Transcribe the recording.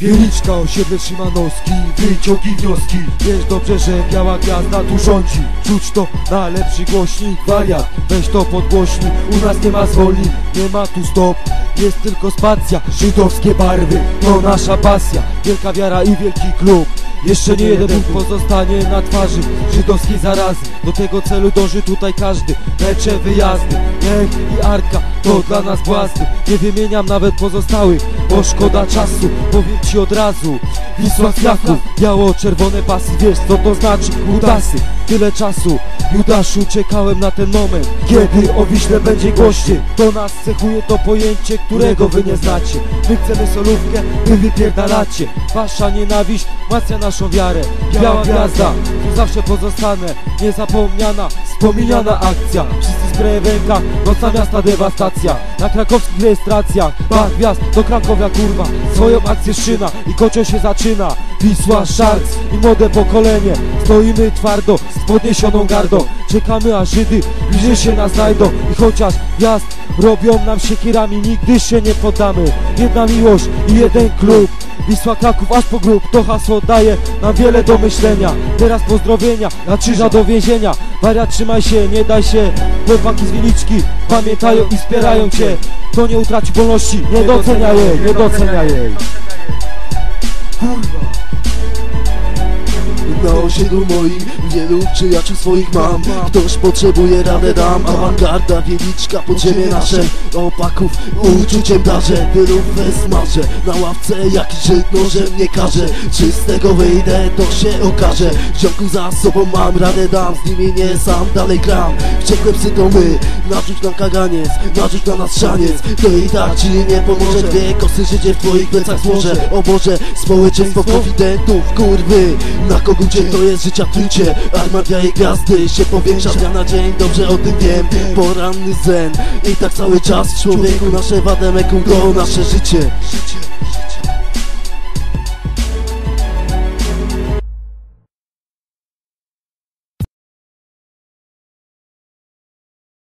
Wieliczka, osiedle Szymanowski, wyciągi wnioski Wiesz dobrze, że biała gwiazda tu rządzi. Rzuć to na lepszy głośnik, wariat. Weź to podgłośnik, u nas nie ma zwolni Nie ma tu stop, jest tylko spacja Żydowskie barwy, to nasza pasja. Wielka wiara i wielki klub jeszcze nie jeden punkt pozostanie na twarzy żydowskiej zarazy Do tego celu dąży tutaj każdy. Mecze, wyjazdy, niech i arka To dla nas błazdy Nie wymieniam nawet pozostałych Bo szkoda czasu, powiem ci od razu Wisła Kraków, biało-czerwone pasy. Wiesz co to znaczy? Udasy Tyle czasu, Judaszu czekałem na ten moment Kiedy o Wiśle będzie głośniej To nas cechuje to pojęcie, którego wy nie znacie. My chcemy solówkę, wy wypierdalacie. Wasza nienawiść macja naszą wiarę. Biała gwiazda, tu zawsze pozostanę. Niezapomniana, wspomniana akcja. Wszyscy spreje w rękach, miasta dewastacja. Na krakowskich rejestracjach, bach gwiazd do Krakowia kurwa Swoją akcję szyna i kocioł się zaczyna. Wisła, Szarc i młode pokolenie. Stoimy twardo, z podniesioną gardą. Czekamy aż Żydy bliżej się nas znajdą. I chociaż gwiazd robią nam siekierami Nigdy się nie poddamy. Jedna miłość i jeden klub Wisła Kraków aż po grób To hasło daje nam wiele do myślenia. Teraz pozdrowienia, na krzyża do więzienia. Wariat trzymaj się, nie daj się. Chłopaki z Wiliczki pamiętają i wspierają cię. Kto nie utraci wolności, nie docenia jej, nie docenia jej Na osiedlu moim wielu przyjaciół swoich mam. Ktoś potrzebuje radę dam. Awangarda, wieliczka, podziemie nasze. Opaków uczuciem darzę Wielu smażę Na ławce jakiś Żyd nożem nie każe Czy z tego wyjdę to się okaże. Ziomków za sobą mam radę dam. Z nimi nie sam dalej gram. Wściekłe psy to my. Narzuć nam kaganiec Narzuć na nas szaniec. To i tak ci nie pomoże. Dwie kosy życie w twoich plecach złożę. O Boże, społeczeństwo konfidentów Kurwy, na kogucie to jest życia trycie Armadia i gwiazdy się powiększa. Dnia na dzień Dobrze o tym wiem, poranny zen. I tak cały czas człowieku nasze wademekum to nasze życie Życie